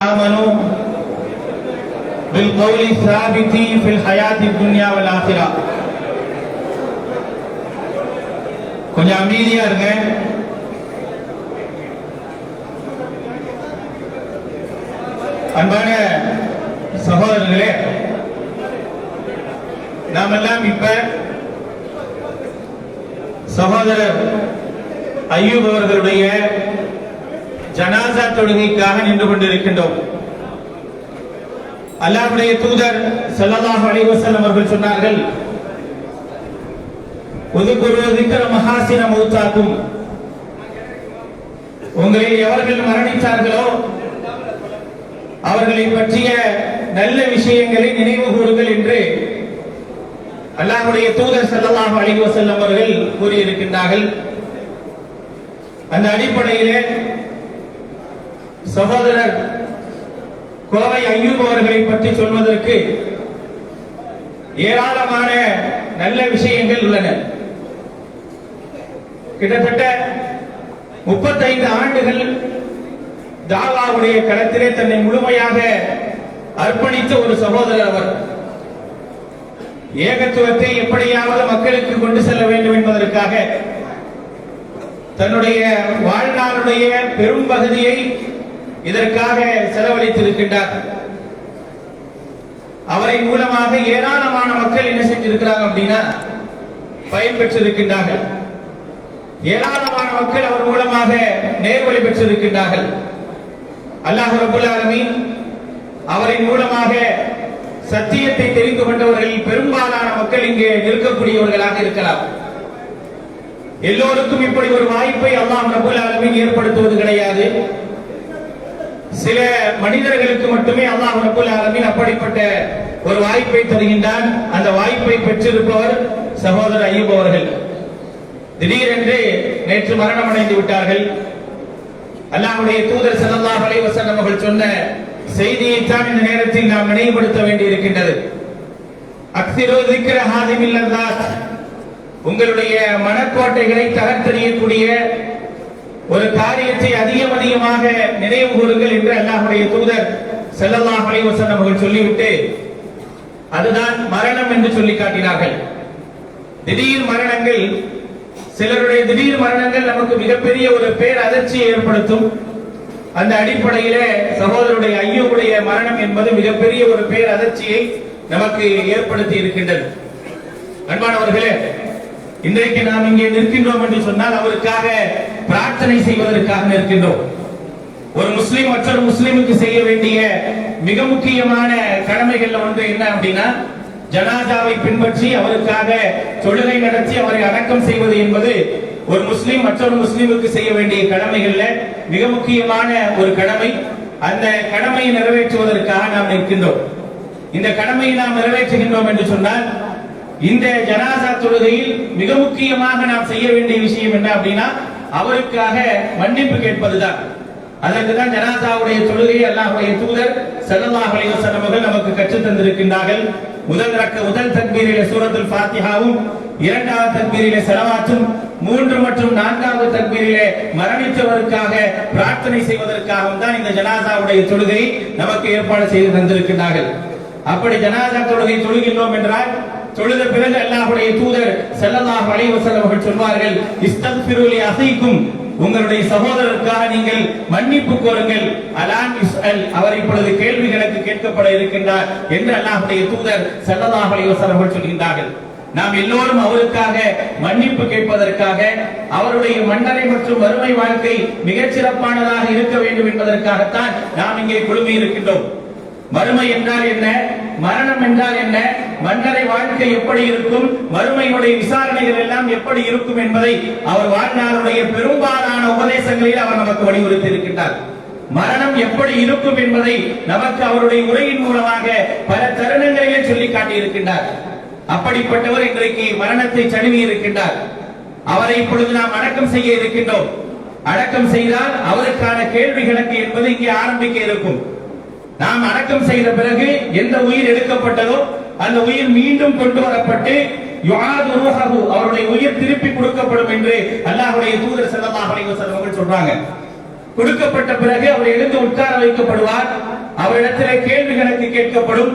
آمنوا بالقول الثابت في الحياة الدنيا والآخرة கொஞ்சம் அமைதியா இருங்க அன்பான சகோதரர்களே நாமெல்லாம் இப்ப சகோதரர் ஐயூப் அவர்களுடைய ஜனாசா தொழுகைக்காக நின்று கொண்டிருக்கின்றோம். அல்லாஹ்வுடைய தூதர் ஸல்லல்லாஹு அலைஹி அவர்கள் சொன்னார்கள் உதுகுரு திக்ர மௌத்தாக்கும். உங்களில் எவர்கள் மரணித்தார்களோ அவர்களை பற்றிய நல்ல விஷயங்களை நினைவு கூறுங்கள் என்று அல்லாஹுடைய தூதர் ஸல்லல்லாஹு அலைஹி அவர்கள் கூறியிருக்கின்றார்கள். அந்த அடிப்படையிலே சகோதரர் கோவை ஐயூப் அவர்களை பற்றி சொல்வதற்கு ஏராளமான நல்ல விஷயங்கள் உள்ளன. கிட்டத்தட்ட முப்பத்தைந்து ஆண்டுகள் தாவாவுடைய களத்திலே தன்னை முழுமையாக அர்ப்பணித்த ஒரு சகோதரர் அவர். ஏகத்துவத்தை எப்படியாவது மக்களுக்கு கொண்டு செல்ல வேண்டும் என்பதற்காக தன்னுடைய வாழ்நாளுடைய பெரும் பகுதியை இதற்காக செலவழித்திருக்கின்றார். அவரை மூலமாக ஏராளமான மக்கள் என்ன செஞ்சிருக்கிறாங்க அப்படின்னா பயன்பெற்றிருக்கின்றார்கள். ஏராளமான மக்கள் அவர் மூலமாக நேர்வழி பெற்றிருக்கின்றார்கள். அல்லாஹ் ரபுல் ஆலமீன் அவரை மூலமாக சத்தியத்தை தெரிந்து கொண்டவர்கள் பெரும்பாலான மக்கள் இங்கே நிற்கக்கூடியவர்களாக இருக்கலாம். எல்லோருக்கும் இப்படி ஒரு வாய்ப்பை அல்லாஹ் ரபுல் ஆலமீன் ஏற்படுத்துவது கிடையாது. சில மனிதர்களுக்கு மட்டுமே அல்லாஹ் ரபுல் ஆலமீன் அப்படிப்பட்ட ஒரு வாய்ப்பை தருகின்றான். அந்த வாய்ப்பை பெற்றிருப்பவர் சகோதரர் ஐயூப் அவர்கள். திடீரென்று நேற்று மரணம் அடைந்து விட்டார்கள். அல்லாஹுடைய தூதர் ஸல்லல்லாஹு அலைவசன் அவர்கள் சொன்ன செய்தியைத்தான் இந்த நேரத்தில் நாம் நினைவுபடுத்த வேண்டி இருக்கின்றது அக்திரோதிக்கிற ஹாதிமில் உங்களுடைய மனக்கோட்டைகளை தகர்த்தெறியக்கூடிய ஒரு காரியத்தை அதிகம் அதிகமாக நினைவு கூறுங்கள் என்று அல்லாஹுடைய தூதர் ஸல்லல்லாஹு அலைஹி அவர்கள் சொல்லிவிட்டு அதுதான் மரணம் என்று சொல்லி காட்டினார்கள். திடீர் மரணங்கள் சிலருடைய திடீர் மரணங்கள் நமக்கு மிகப்பெரிய ஒரு பேர் அதிர்ச்சியை ஏற்படுத்தும். அந்த அடிப்படையிலே சகோதரருடைய ஐயோடைய மரணம் என்பது மிகப்பெரிய ஒரு பேர் அதிர்ச்சியை நமக்கு ஏற்படுத்தி இருக்கின்றது. அன்பானவர்களே இன்றைக்கு நாம் இங்கே நிற்கின்றோம் என்று சொன்னால் அவருக்காக பிரார்த்தனை செய்வதற்காக நிற்கின்றோம். ஒரு முஸ்லீம் மற்றொரு முஸ்லீமுக்கு செய்ய வேண்டிய மிக முக்கியமான கடமைகள்ல ஒன்று என்ன அப்படின்னா ஜனாதாவை பின்பற்றி அவருக்காக தொழுகை நடத்தி அவரை அடக்கம் செய்வது என்பது ஒரு முஸ்லீம் மற்றொரு முஸ்லீமுக்கு செய்ய வேண்டிய கடமைகள்ல மிக முக்கியமான ஒரு கடமை. அந்த கடமையை நிறைவேற்றுவதற்காக நாம் நிற்கின்றோம். இந்த கடமையை நாம் நிறைவேற்றுகின்றோம் என்று சொன்னால் இந்த ஜனாசா தொழுகையில் மிக முக்கியமாக நாம் செய்ய வேண்டிய விஷயம் என்ன அப்படின்னா அவருக்காக மன்னிப்பு கேட்பதுதான். அதற்கு தான் ஜனாசாவுடைய தொழுகையை அல்லாஹுடைய தூதர் ஸல்லல்லாஹு அலைஹி அவர்கள் நமக்கு கற்றுத் தந்திருக்கின்றார்கள். முதல் ரக்க முதல் தக்பீரிலே சூரத்துல் ஃபாத்திஹாவும் இரண்டாவது தக்பீரிலே செலவாற்றும் மூன்று மற்றும் நான்காவது தக்பீரிலே மரணித்தவருக்காக பிரார்த்தனை செய்வதற்காகவும் தான் இந்த ஜனாசாவுடைய தொழுகை நமக்கு ஏற்பாடு செய்து தந்திருக்கின்றார்கள். அப்படி ஜனாசா தொழுகை தொழுகின்றோம் என்றால் தொழுத பிறகு அல்லாஹுடைய தூதர் செல்லல்லாஹ் அலைவசல் அவர்கள் சொல்வார்கள் இஸ்தக்பிருலி அசைக்கும். உங்களுடைய சகோதரருக்காக நீங்கள் மன்னிப்பு கோருங்கள். அலான் இஸ்அல். அவர் இப்பொழுது கேள்விகளுக்கு கேட்கப்பட இருக்கின்றார் என்று அல்லாஹுடைய தூதர் செல்லல்லாஹ் அலைவசல் அவர்கள் சொல்கின்றார்கள். நாம் எல்லோரும் அவருக்காக மன்னிப்பு கேட்பதற்காக அவருடைய மன்னரை மற்றும் வறுமை வாழ்க்கை மிகச் சிறப்பானதாக இருக்க வேண்டும் என்பதற்காகத்தான் நாம் இங்கே குழுமி இருக்கின்றோம். மறுமை என்றால் என்ன? மரணம் என்றால் என்ன? மன்னரை வாழ்க்கை எப்படி இருக்கும்? வறுமையுடைய விசாரணைகள் எல்லாம் எப்படி இருக்கும் என்பதை அவர் வாழ்நாளுடைய பெரும்பாலான உபதேசங்களில் அவர் நமக்கு வலியுறுத்தி இருக்கின்றார். மரணம் எப்படி இருக்கும் என்பதை நமக்கு அவருடைய உரையின் மூலமாக பல தருணங்களிலே சொல்லி காட்டியிருக்கின்றார். அப்படிப்பட்டவர் இன்றைக்கு மரணத்தை தழுவி இருக்கின்றார். அவரை இப்பொழுது நாம் அடக்கம் செய்ய இருக்கின்றோம். அடக்கம் செய்தால் அவருக்கான கேள்வி கணக்கு என்பது இங்கே ஆரம்பிக்க இருக்கும். நாம் அடக்கம் செய்த பிறகு எந்த உயிர் எடுக்கப்பட்டதோ அந்த உயிர் மீண்டும் கொண்டு வரப்பட்டு அவருடைய உயிர் திருப்பி கொடுக்கப்படும் என்று அல்லாஹுடைய தூதர் செல்லமாக அலைஹி அவர்கள் சொல்றாங்க. கொடுக்கப்பட்ட பிறகு அவர் எழுந்து உட்கார வைக்கப்படுவார். அவரிடத்திலே கேள்வி கணக்கு கேட்கப்படும்.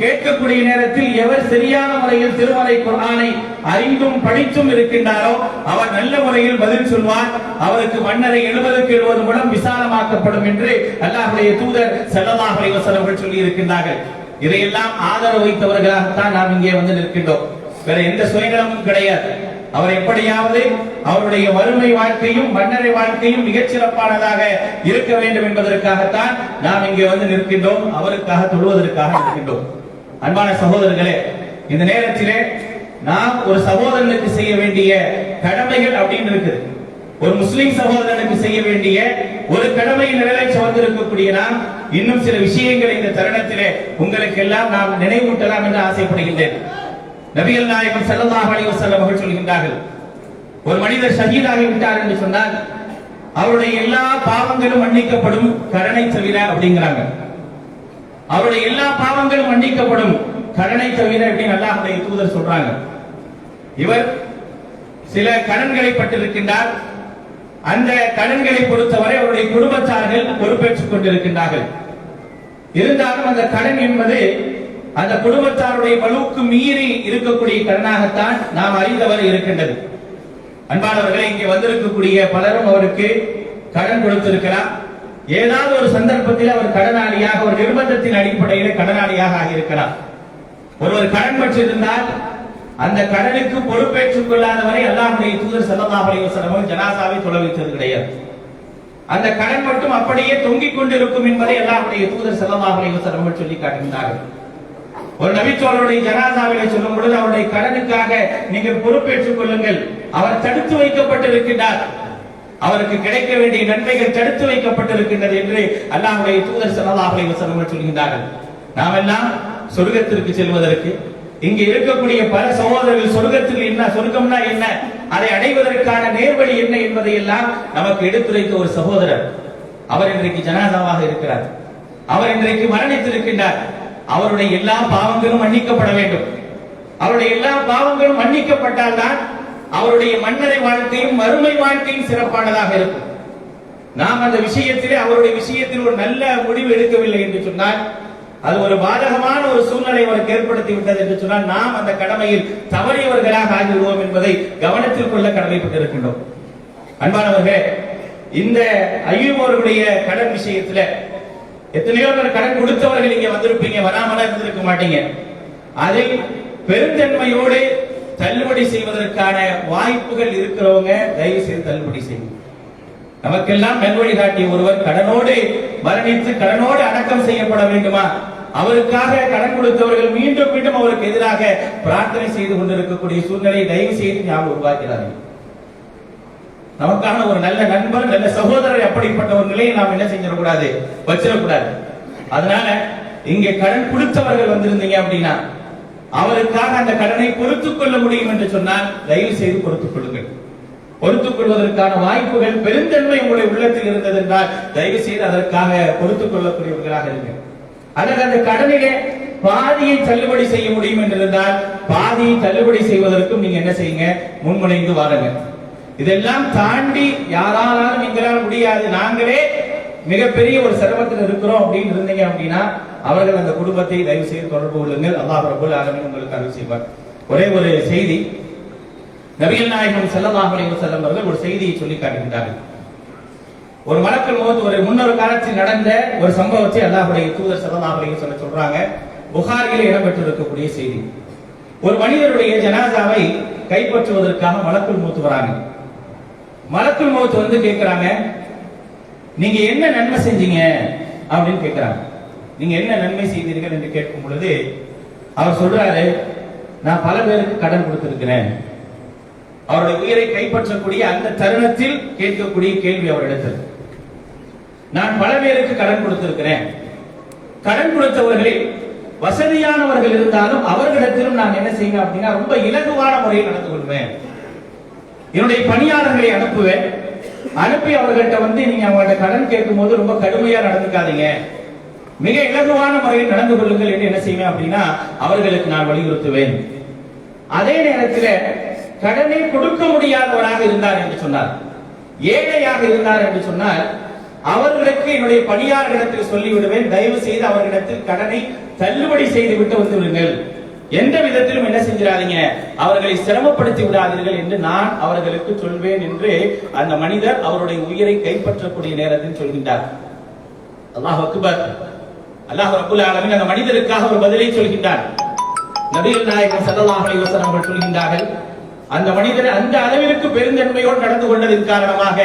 கேட்கக்கூடிய நேரத்தில் எவர் சரியான முறையில் திருமலை குரானை அறிந்தும் படித்தும் இருக்கின்றாரோ அவர் நல்ல முறையில் பதில் சொல்வார். அவருக்கு மன்னரை எழுபதுக்கு எழுபது மூலம் விசாலமாக்கப்படும் என்று அல்லாஹுடைய தூதர் ஸல்லல்லாஹு அலைஹி சொல்லி இருக்கின்றார்கள் இதையெல்லாம் ஆதரவு வைத்தவர்களாகத்தான் நாம் இங்கே வந்து நிற்கின்றோம். வேற எந்த சுயநலமும் கிடையாது. அவர் எப்படியாவது அவருடைய வறுமை வாழ்க்கையும் மன்னரை வாழ்க்கையும் மிகச்சிறப்பானதாக இருக்க வேண்டும் என்பதற்காகத்தான் நாம் இங்கே வந்து நிற்கின்றோம். அவருக்காக தொழுவதற்காக நிற்கின்றோம். அன்பான சகோதரர்களே இந்த நேரத்திலே நாம் ஒரு சகோதரனுக்கு செய்ய வேண்டிய கடமைகள் அப்படின்னு இருக்குது. ஒரு முஸ்லிம் சகோதரனுக்கு செய்ய வேண்டிய ஒரு கடமையை நிறைவேற்ற வந்திருக்கக்கூடிய நாம் இன்னும் சில விஷயங்களை இந்த தருணத்திலே உங்களுக்கு எல்லாம் நாம் நினைவூட்டலாம் என்று ஆசைப்படுகின்றேன். நபிகள் நாயகம் ஸல்லல்லாஹு அலைஹி அவர்கள் சொல்கின்றார்கள் ஒரு மனிதர் ஷஹீதாகி விட்டார் என்று சொன்னால் அவருடைய எல்லா பாவங்களும் மன்னிக்கப்படும் கடனை தவிர அப்படிங்கிறாங்க. அவருடைய எல்லா பாவங்களும் மன்னிக்கப்படும். கடனை தவிர அப்படின்னு அல்லாஹ்வுடைய தூதர் சொல்றாங்க. இவர் சில கடன்களை பட்டிருக்கின்றார். அந்த கடன்களை பொறுத்தவரை அவருடைய குடும்பத்தார்கள் பொறுப்பேற்றுக் கொண்டிருக்கின்றார்கள். இருந்தாலும் அந்த கடன் என்பது அந்த குடும்பத்தாருடைய வலுவுக்கு மீறி இருக்கக்கூடிய கடனாகத்தான் நாம் அறிந்தவர் இருக்கின்றது. அன்பானவர்களே இங்கே வந்திருக்கக்கூடிய பலரும் அவருக்கு கடன் கொடுத்திருக்கிறார் ஏதாவது ஒரு சந்தர்ப்பத்தில் அவர் கடனாளியாக ஒரு நிர்பந்தத்தின் அடிப்படையில் கடனாளியாக ஆகியிருக்கிறார் ஒருவர் கடன் பெற்றிருந்தால் அந்த கடனுக்கு பொறுப்பேற்றுக் கொள்ளாதவரை அல்லாஹுடைய தூதர் ஸல்லல்லாஹு அலைஹி ஜனாசாவை தொலை வைத்தது கிடையாது. அந்த கடன் மட்டும் அப்படியே தொங்கிக் கொண்டிருக்கும் என்பதை அல்லாஹுடைய தூதர் ஸல்லல்லாஹு அலைஹி சொல்லி காட்டுகின்றார்கள் ஒரு நபிச்சோழருடைய ஜனாசாவிலே சொல்லும் பொழுது அவருடைய கடனுக்காக நீங்கள் பொறுப்பேற்றுக் கொள்ளுங்கள். அவர் தடுத்து வைக்கப்பட்டிருக்கின்றார். அவருக்கு கிடைக்க வேண்டிய நன்மைகள் தடுத்து வைக்கப்பட்டிருக்கின்றது என்று அல்லாஹுடைய தூதர் ஸல்லல்லாஹு வசனம் சொல்கின்றார்கள். நாம் நாமெல்லாம் சொர்க்கத்திற்கு செல்வதற்கு இங்கு இருக்கக்கூடிய பல சகோதரர்கள் சொர்க்கத்தில் என்ன சொர்க்கம்னா என்ன அதை அடைவதற்கான நேர்வழி என்ன என்பதை எல்லாம் நமக்கு எடுத்துரைத்த ஒரு சகோதரர். அவர் இன்றைக்கு ஜனாதாவாக இருக்கிறார். அவர் இன்றைக்கு மரணித்திருக்கின்றார். அவருடைய எல்லா பாவங்களும் மன்னிக்கப்பட வேண்டும். அவருடைய எல்லா பாவங்களும் மன்னிக்கப்பட்டால் தான் அவருடைய மன்னரை வாழ்க்கையும் மறுமை வாழ்க்கையும் சிறப்பானதாக இருக்கும். நாம் அந்த விஷயத்திலே அவருடைய விஷயத்தில் ஒரு நல்ல முடிவு எடுக்கவில்லை என்று சொன்னால் அது ஒரு பாதகமான ஒரு சூழ்நிலை அவருக்கு ஏற்படுத்தி விட்டது என்று சொன்னால் நாம் அந்த கடமையில் தவறியவர்களாக ஆகிவிடுவோம் என்பதை கவனத்தில் கொள்ள கடமைப்பட்டிருக்கின்றோம். அன்பானவர்களே இந்த ஐயூப் அவர்களுடைய கடன் விஷயத்துல எத்தனையோ பேர் கடன் கொடுத்தவர்கள் இங்க வந்திருப்பீங்க வராமலா இருந்திருக்க மாட்டீங்க. அதில் பெருந்தன்மையோடு தள்ளுபடி செய்வதற்கான வாய்ப்புகள் இருக்கிறவங்க தயவு செய்து தள்ளுபடி செய்யும் நமக்கெல்லாம் நல்வழி காட்டிய ஒருவர் கடனோடு மரணித்து கடனோடு அடக்கம் செய்யப்பட வேண்டுமா? அவருக்காக கடன் கொடுத்தவர்கள் மீண்டும் மீண்டும் அவருக்கு எதிராக பிரார்த்தனை செய்து கொண்டிருக்கக்கூடிய சூழ்நிலையை தயவு செய்து ஞாபகம் உருவாக்கிறார்கள் நமக்கான ஒரு நல்ல நண்பர் நல்ல சகோதரர் அப்படிப்பட்ட ஒரு நிலையை நாம் என்ன செஞ்சிடக்கூடாது? வச்சிடக்கூடாது. அதனால இங்கே கடன் கொடுத்தவர்கள் வந்திருந்தீங்க அப்படின்னா அவருக்காக அந்த கடனை பொறுத்துக் கொள்ள முடியும் என்று சொன்னால் தயவு செய்து பொறுத்துக் கொள்ளுங்கள். பொறுத்துக் கொள்வதற்கான வாய்ப்புகள் பெருந்தன்மை உங்களுடைய உள்ளத்தில் இருந்தது என்றால் தயவு செய்து அதற்காக பொறுத்துக் கொள்ளக்கூடியவர்களாக இருங்க அல்லது அந்த கடனிலே பாதியை தள்ளுபடி செய்ய முடியும் என்றிருந்தால் பாதியை தள்ளுபடி செய்வதற்கும் நீங்க என்ன செய்யுங்க? முன்முனைந்து வாருங்க இதெல்லாம் தாண்டி யாராலும் எங்களால் முடியாது. நாங்களே மிகப்பெரிய ஒரு சிரமத்தில் இருக்கிறோம் அப்படின்னு இருந்தீங்க அப்படின்னா அவர்கள் அந்த குடும்பத்தை தயவு செய்து தொடர்பு கொள்ளுங்கள். அல்லாஹ் ரபுல் ஆலமீன் உங்களுக்கு அருள் செய்வார். ஒரே ஒரு செய்தி நபிகள் நாயகம் செல்லமாக செல்லம் அவர்கள் ஒரு செய்தியை சொல்லி காட்டுகின்றார்கள். ஒரு மலக்குள் மோத் ஒரு முன்னொரு காலத்தில் நடந்த ஒரு சம்பவத்தை அல்லாஹுடைய தூதர் செல்லமாக சொல்ல சொல்றாங்க. புகாரியில் இடம்பெற்றிருக்கக்கூடிய செய்தி. ஒரு மனிதருடைய ஜனாசாவை கைப்பற்றுவதற்காக மலக்குள் மூத்து வராங்க. மலக்குள் மோத் வந்து கேட்கிறாங்க நீங்க என்ன நன்மை செஞ்சீங்க? அப்படின்னு கேட்கிறாங்க நீங்க என்ன நன்மை செய்தீர்கள் என்று கேட்கும் பொழுது அவர் சொல்றாரு நான் பல பேருக்கு கடன் கொடுத்திருக்கிறேன். அவருடைய உயிரை கைப்பற்றக்கூடிய அந்த தருணத்தில் கேட்கக்கூடிய கேள்வி அவரிடத்தில் நான் பல பேருக்கு கடன் கொடுத்திருக்கிறேன். கடன் கொடுத்தவர்களில் வசதியானவர்கள் இருந்தாலும் அவர்களிடத்திலும் நான் என்ன செய்வேன் அப்படின்னா ரொம்ப இலகுவான முறையில் நடந்து கொள்வேன். என்னுடைய பணியாளர்களை அனுப்புவேன். அனுப்பி அவர்கள்ட்ட வந்து நீங்க அவங்கள்ட்ட கடன் கேட்கும் போது ரொம்ப கடுமையா நடந்துக்காதீங்க. மிக இலகுவான முறையில் நடந்து கொள்ளுங்கள் என்று என்ன செய்வேன் அப்படின்னா அவர்களுக்கு நான் வலியுறுத்துவேன். அதே நேரத்தில் கடனை கொடுக்க முடியாதவராக இருந்தார் என்று சொன்னார். ஏழையாக இருந்தார் என்று சொன்னால் அவர்களுக்கு என்னுடைய பணியாளர்களிடத்தில் சொல்லிவிடுவேன். தயவு செய்து அவர்களிடத்தில் கடனை தள்ளுபடி செய்து விட்டு வந்து விடுங்கள். எந்த விதத்திலும் என்ன செஞ்சிடாதீங்க? அவர்களை சிரமப்படுத்தி விடாதீர்கள் என்று நான் அவர்களுக்கு சொல்வேன் என்று அந்த மனிதர் அவருடைய உயிரை கைப்பற்றக்கூடிய நேரத்தில் சொல்கின்றார். அல்லாஹ் அக்பர். அல்லாஹ் ரப்புல் அந்த மனிதருக்காக ஒரு பதிலை சொல்கின்றார் நபிகள் நாயகம் ஸல்லல்லாஹு அலைஹி அவர்கள் சொல்கின்றார்கள் அந்த மனிதர் அந்த அளவிற்கு பெருந்தன்மையோடு நடந்து கொண்டதன் காரணமாக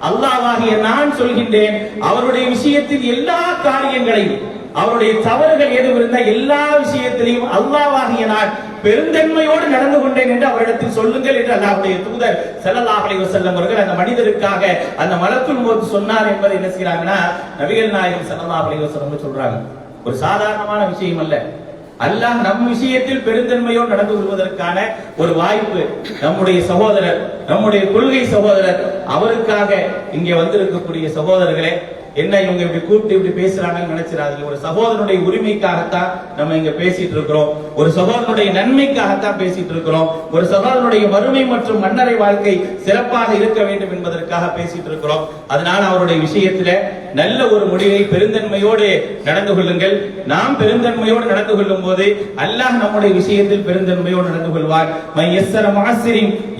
அல்லாஹ்வாகிய நான் சொல்கின்றேன் அவருடைய விஷயத்தில் எல்லா காரியங்களையும் அவருடைய தவறுகள் எதுவும் இருந்தால் எல்லா விஷயத்திலையும் அல்லாவாகிய நான் பெருந்தன்மையோடு நடந்து கொண்டேன் என்று அவரிடத்தில் சொல்லுங்கள் என்று அல்லாஹுடைய தூதர் செல்லல்லாஹலை அலைஹி அவர்கள் அந்த மனிதருக்காக அந்த மலக்குள் போது சொன்னார் என்பதை என்ன செய்யறாங்கன்னா நபிகள் நாயகம் செல்லல்லாஹலை அலைஹி சொல்றாங்க. ஒரு சாதாரணமான விஷயம் அல்ல. அல்லாஹ் நம் விஷயத்தில் பெருந்தன்மையோடு நடந்து கொள்வதற்கான ஒரு வாய்ப்பு நம்முடைய சகோதரர் நம்முடைய கொள்கை சகோதரர் அவருக்காக இங்கே வந்திருக்கக்கூடிய சகோதரர்களே என்ன இவங்க இப்படி கூப்பிட்டு இப்படி பேசுறாங்கன்னு நினைச்சிடாதீங்க. ஒரு சகோதரனுடைய உரிமைக்காகத்தான் நம்ம இங்க பேசிட்டு இருக்கிறோம். ஒரு சகோதரனுடைய நன்மைக்காகத்தான் பேசிட்டு இருக்கிறோம். ஒரு சகோதரனுடைய வறுமை மற்றும் மன்னரை வாழ்க்கை சிறப்பாக இருக்க வேண்டும் என்பதற்காக பேசிட்டு இருக்கிறோம். அதனால அவருடைய விஷயத்துல நல்ல ஒரு முடிவை பெருந்தன்மையோடு நடந்து கொள்ளுங்கள். நாம் பெருந்தன்மையோடு நடந்து கொள்ளும் போது அல்லாஹ் நம்முடைய விஷயத்தில் பெருந்தன்மையோடு நடந்து கொள்வார்.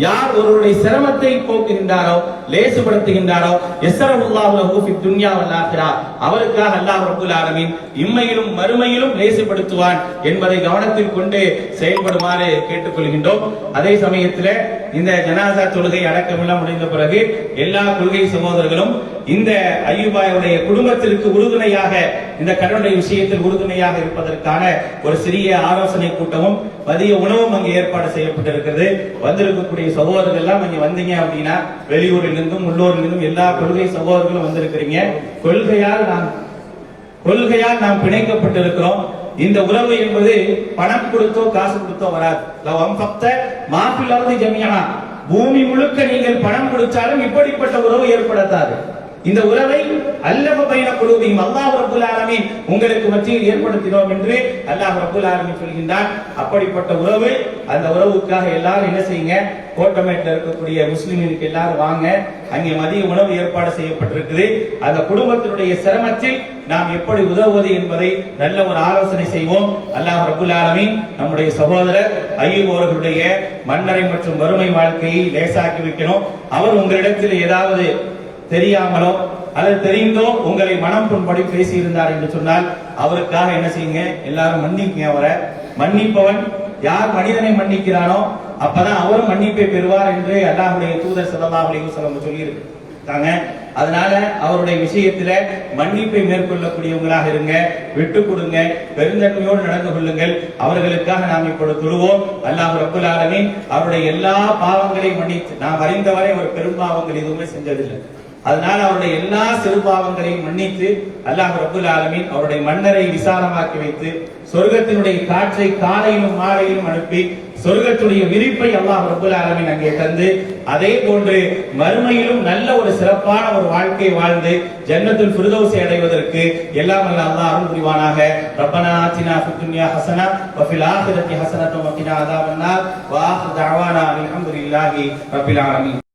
யார் ஒருவருடைய சிரமத்தை போக்குகின்றாரோ லேசுபடுத்துகின்றாரோ எஸ்ஸரவுல்லாஹு லஹு துன்யா அவருக்காக அல்லாஹ் ரப்பல் ஆலமின் இம்மையிலும் மறுமையிலும் லேசுபடுத்துவான் என்பதை கவனத்தில் கொண்டு செயல்படுமாறு கேட்டுக்கொள்கின்றோம். அதே சமயத்தில் இந்த ஜனாசா தொழுகை அடக்கமெல்லாம் முடிந்த பிறகு எல்லா கொள்கை சகோதரர்களும் இந்த ஐயுபாயுடைய குடும்பத்திற்கு உறுதுணையாக இந்த கடனுடைய விஷயத்தில் உறுதுணையாக இருப்பதற்கான ஒரு சிறிய ஆலோசனை கூட்டமும் மதிய உணவும் அங்கே ஏற்பாடு செய்யப்பட்டிருக்கிறது. வந்திருக்கக்கூடிய சகோதரர்கள் எல்லாம் இங்க வந்தீங்க அப்படின்னா வெளியூரிலிருந்தும் உள்ளூரிலிருந்தும் எல்லா கொள்கை சகோதரர்களும் வந்திருக்கிறீங்க. கொள்கையால் நாம் கொள்கையால் நாம் பிணைக்கப்பட்டிருக்கிறோம். இந்த உறவு என்பது பணம் கொடுத்தோ காசு கொடுத்தோ வராது. லவ் அம்பக்த மாப்பிள்ளாவது ஜமியானா. பூமி முழுக்க நீங்கள் பணம் கொடுத்தாலும் இப்படிப்பட்ட உறவு ஏற்படுத்தாது இந்த உறவை அல்லவ பைன குழுவையும் அல்லாஹ் ரப்புல் ஆலமீன் உங்களுக்கு மத்தியில் ஏற்படுத்தினோம் என்று அல்லாஹ் ரப்புல் ஆலமீன் சொல்கின்றார் அப்படிப்பட்ட உறவு அந்த உறவுக்காக எல்லாரும் என்ன செய்யுங்க? கோட்டமேட்டில் இருக்கக்கூடிய முஸ்லிம்களுக்கு எல்லாரும் வாங்க. அங்கே மதிய உணவு ஏற்பாடு செய்யப்பட்டிருக்குது. அந்த குடும்பத்தினுடைய சிரமத்தில் நாம் எப்படி உதவுவது என்பதை நல்ல ஒரு ஆலோசனை செய்வோம். அல்லாஹ் ரபுல் ஆலமீன் நம்முடைய சகோதரர் ஐயூப் அவர்களுடைய மன்னரை மற்றும் வறுமை வாழ்க்கையை லேசாக்கி வைக்கணும். அவர் உங்களிடத்தில் ஏதாவது தெரியாமலோ அல்லது தெரிந்தோ உங்களை மனம் புண்படி பேசி இருந்தார் என்று சொன்னால் அவருக்காக என்ன செய்யுங்க? எல்லாரும் மன்னிக்குங்க அவரை. மன்னிப்பவன் யார் மனிதனை மன்னிக்கிறானோ அப்பதான் அவரும் மன்னிப்பை பெறுவார் என்று அல்லாஹுடைய தூதர் ஸல்லல்லாஹு அலைஹி சொல்லியிருக்காங்க. சொல்லி இருக்காங்க அதனால அவருடைய விஷயத்துல மன்னிப்பை மேற்கொள்ளக்கூடியவங்களாக இருங்க. விட்டு கொடுங்க. பெருந்தன்மையோடு நடந்து கொள்ளுங்கள். அவர்களுக்காக நாம் இப்பொழுது தொழுவோம். அல்லாஹ் ரப்புல் அவருடைய எல்லா பாவங்களையும் மன்னித்து நாம் அறிந்தவரை அவர் பெரும்பாவங்கள் எதுவுமே செஞ்சதில்லை. அதனால் அவருடைய எல்லா சிறுபாவங்களையும் மன்னித்து அல்லாஹ் ரபுல் ஆலமின் அவருடைய மன்னரை விசாலமாக்கி வைத்து சொர்க்கத்தினுடைய காற்றை காலையிலும் மாலையிலும் அனுப்பி சொர்க்கத்துடைய விரிப்பை அல்லாஹ் ரபுல் ஆலமின் அங்கே தந்து அதே போன்று மறுமையிலும் நல்ல ஒரு சிறப்பான ஒரு வாழ்க்கை வாழ்ந்து ஜன்னத்தில் ஃபிர்தௌஸை அடைவதற்கு எல்லாம் அல்ல அல்லாஹ் அருள் புரிவானாக. ரப்பனா சினா ஃபித்துன்யா ஹசனா வ ஃபில் ஆஹிரத்தி ஹசனத்தும் வகினா அதாவன்னா வா ஆஹிர் தஅவானா அல்ஹம்துலில்லாஹி ரப்பில் ஆலமீன்.